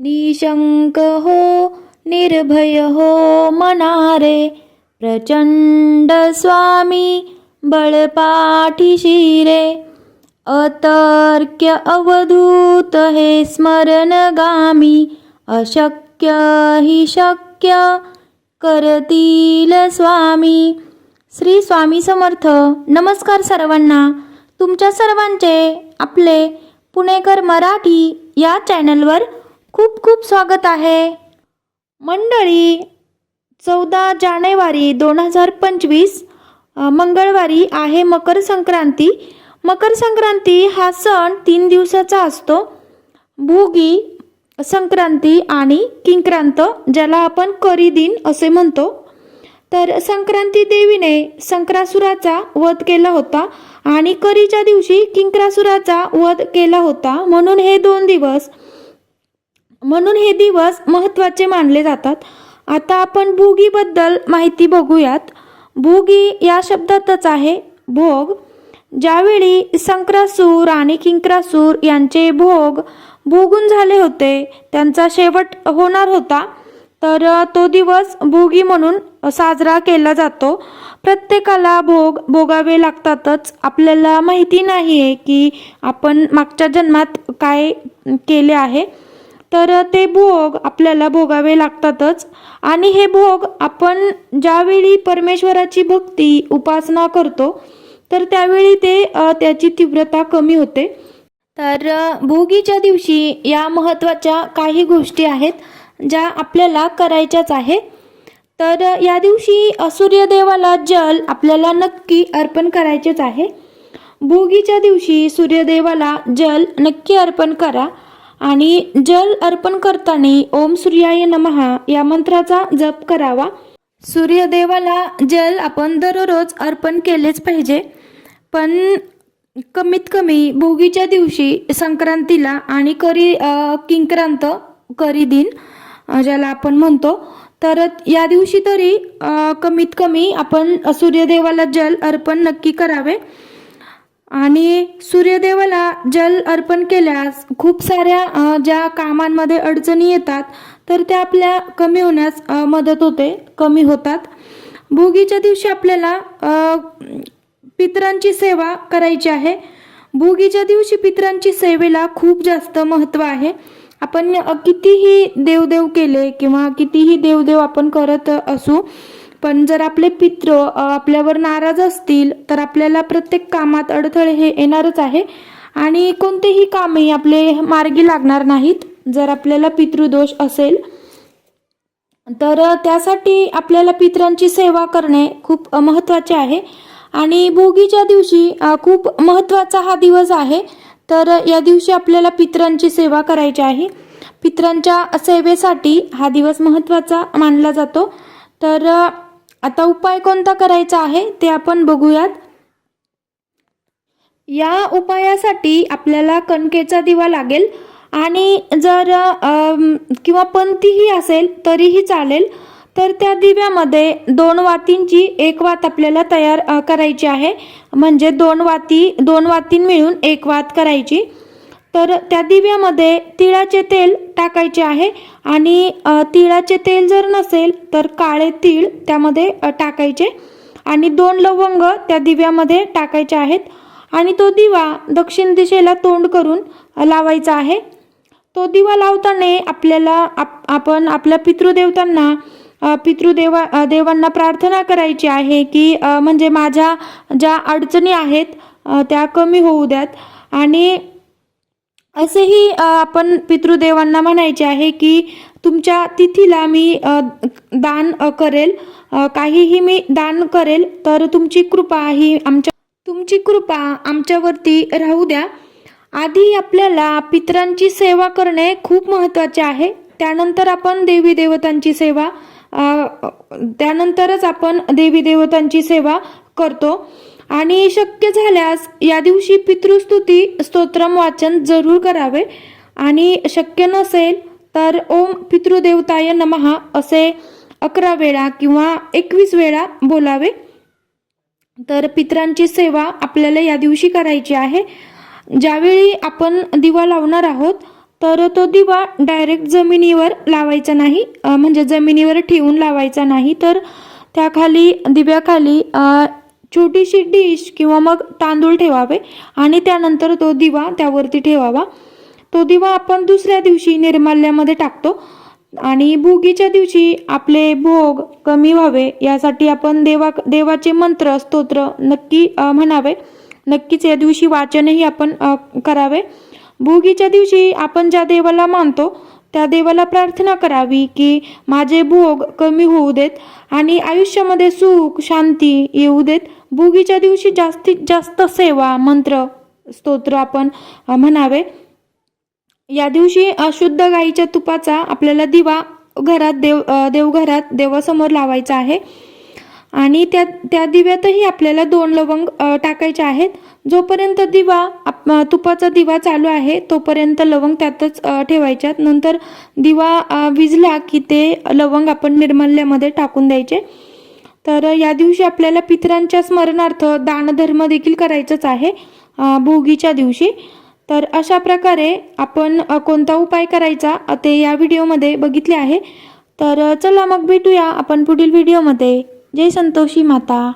निशंक हो निर्भय हो मनारे। प्रचंड स्वामी बळपाठीशिरे अतर्क्य अवधूत हे स्मरणगामी। अशक्य हि शक्य करतील स्वामी। श्री स्वामी समर्थ नमस्कार सर्वांना। तुमच्या सर्वांचे आपले पुणेकर मराठी या चॅनलवर खूप खूप स्वागत आहे. मंडळी चौदा जानेवारी दोन हजार पंचवीस मंगळवारी आहे मकर संक्रांती. मकर संक्रांती हा सण तीन दिवसाचा असतो. भोगी संक्रांती आणि किंक्रांत ज्याला आपण करी दिन असे म्हणतो. तर संक्रांती देवीने संक्रासुराचा वध केला होता आणि करीच्या दिवशी किंक्रासुराचा वध केला होता. म्हणून हे दोन दिवस म्हणून हे दिवस महत्त्वाचे मानले जातात. आता आपण भोगीबद्दल माहिती बघूयात. भोगी या शब्दातच आहे भोग. ज्यावेळी संक्रासूर आणि किंक्रासूर यांचे भोग भोगून झाले होते त्यांचा शेवट होणार होता तर तो दिवस भोगी म्हणून साजरा केला जातो. प्रत्येकाला भोग भोगावे लागतातच. आपल्याला माहिती नाही आहे की आपण मागच्या जन्मात काय केले आहे. तर ते भोग आपल्याला भोगावे लागतातच. आणि हे भोग आपण ज्यावेळी परमेश्वराची भक्ती उपासना करतो तर त्यावेळी ते त्याची तीव्रता कमी होते. तर भोगीच्या दिवशी या महत्त्वाच्या काही गोष्टी आहेत ज्या आपल्याला करायच्याच आहे. तर या दिवशी सूर्यदेवाला जल आपल्याला नक्की अर्पण करायचेच आहे. भोगीच्या दिवशी सूर्यदेवाला जल नक्की अर्पण करा. आणि जल अर्पण करताना ओम सूर्याय नमहा या मंत्राचा जप करावा. सूर्यदेवाला जल आपण दररोज अर्पण केलेच पाहिजे. पण कमीत कमी भोगीच्या दिवशी संक्रांतीला आणि करी किंक्रांत करी दिन ज्याला आपण म्हणतो तर या दिवशी तरी कमीत कमी आपण सूर्यदेवाला जल अर्पण नक्की करावे. आणि सूर्यदेवाला जल अर्पण केल्यास खूप साऱ्या ज्या कामांमध्ये अडचणी येतात तर त्या आपल्या कमी होण्यास मदत होते कमी होतात. भोगीच्या दिवशी आपल्याला पितरांची सेवा करायची आहे. भोगीच्या दिवशी पितरांची सेवेला खूप जास्त महत्त्व आहे. आपण कितीही देवदेव केले किंवा कितीही देवदेव आपण करत असू पण जर आपले पित्र आपल्यावर नाराज असतील तर आपल्याला प्रत्येक कामात अडथळे हे येणारच आहे. आणि कोणतेही कामही आपले मार्गी लागणार नाहीत. जर आपल्याला पितृदोष असेल तर त्यासाठी आपल्याला पितरांची सेवा करणे खूप महत्त्वाचे आहे. आणि भोगीच्या दिवशी खूप महत्त्वाचा हा दिवस आहे. तर या दिवशी आपल्याला पितरांची सेवा करायची आहे. पित्रांच्या सेवेसाठी हा दिवस महत्त्वाचा मानला जातो. तर आता उपाय कोणता करायचा आहे ते आपण बघूयात. या उपायासाठी आपल्याला कणकेचा दिवा लागेल आणि जर किंवा पंथीही असेल तरीही चालेल तर त्या दिव्यामध्ये दोन वातींची एक वात आपल्याला तयार करायची आहे. म्हणजे दोन वाती दोन वातीं मिळून एक वात करायची. तर त्या दिव्यामध्ये तिळाचे तेल टाकायचे आहे. आणि तिळाचे तेल जर नसेल तर काळे तीळ त्यामध्ये टाकायचे. आणि दोन लवंग त्या दिव्यामध्ये टाकायचे आहेत. आणि तो दिवा दक्षिण दिशेला तोंड करून लावायचा आहे. तो दिवा लावताना आपल्याला आप आपण आपल्या पितृदेवतांना पितृदेवा देवांना प्रार्थना करायची आहे की म्हणजे माझ्या ज्या अडचणी आहेत त्या कमी होऊ द्यात. आणि असेही आपण पितृदेवांना म्हणायचे आहे की तुमच्या तिथीला मी दान करेल. काहीही मी दान करेल तर तुमची कृपा ही आमच्या तुमची कृपा आमच्यावरती राहू द्या. आधी आपल्याला पितरांची सेवा करणे खूप महत्त्वाचे आहे. त्यानंतर आपण देवी देवतांची सेवा त्यानंतरच आपण देवी देवतांची सेवा करतो. आणि शक्य झाल्यास या दिवशी पितृस्तुती स्तोत्रम वाचन जरूर करावे. आणि शक्य नसेल तर ओम पितृदेवताय नमहा असे अकरा वेळा किंवा एकवीस वेळा बोलावे. तर पितरांची सेवा आपल्याला या दिवशी करायची आहे. ज्यावेळी आपण दिवा लावणार आहोत तर तो दिवा डायरेक्ट जमिनीवर लावायचा नाही म्हणजे जमिनीवर ठेवून लावायचा नाही. तर त्याखाली दिव्याखाली छोटीशी डिश किंवा मग तांदूळ ठेवावे आणि त्यानंतर तो दिवा त्यावरती ठेवावा. तो दिवा आपण दुसऱ्या दिवशी निर्माल्यामध्ये टाकतो आणि भोगीच्या दिवशी आपले भोग कमी व्हावे यासाठी आपण देवा देवाचे मंत्र स्तोत्र नक्की म्हणावे. नक्कीच या दिवशी वाचनही आपण करावे. भोगीच्या दिवशी आपण ज्या देवाला मानतो त्या देवाला प्रार्थना करावी की माझे भोग कमी होऊ देत आणि आयुष्यामध्ये सुख शांती येऊ देत. भोगीच्या दिवशी जास्तीत जास्त सेवा मंत्र स्तोत्र आपण म्हणावे. या दिवशी अशुद्ध गाईच्या तुपाचा आपल्याला दिवा घरात देव देवघरात देवासमोर लावायचा आहे. आणि त्या त्या दिव्यातही आपल्याला दोन लवंग टाकायचे आहेत. जोपर्यंत दिवा आप- तुपाचा दिवा चालू आहे तोपर्यंत लवंग त्यातच ठेवायच्यात. नंतर दिवा विजला विझला की ते लवंग आपण निर्मल्यामध्ये टाकून द्यायचे. तर या दिवशी आपल्याला पितरांच्या स्मरणार्थ दानधर्म देखील करायचंच आहे भोगीच्या दिवशी. तर अशा प्रकारे आपण कोणता उपाय करायचा ते या व्हिडिओमध्ये बघितले आहे. तर चला मग भेटूया आपण पुढील व्हिडिओमध्ये. जय संतोषी माता.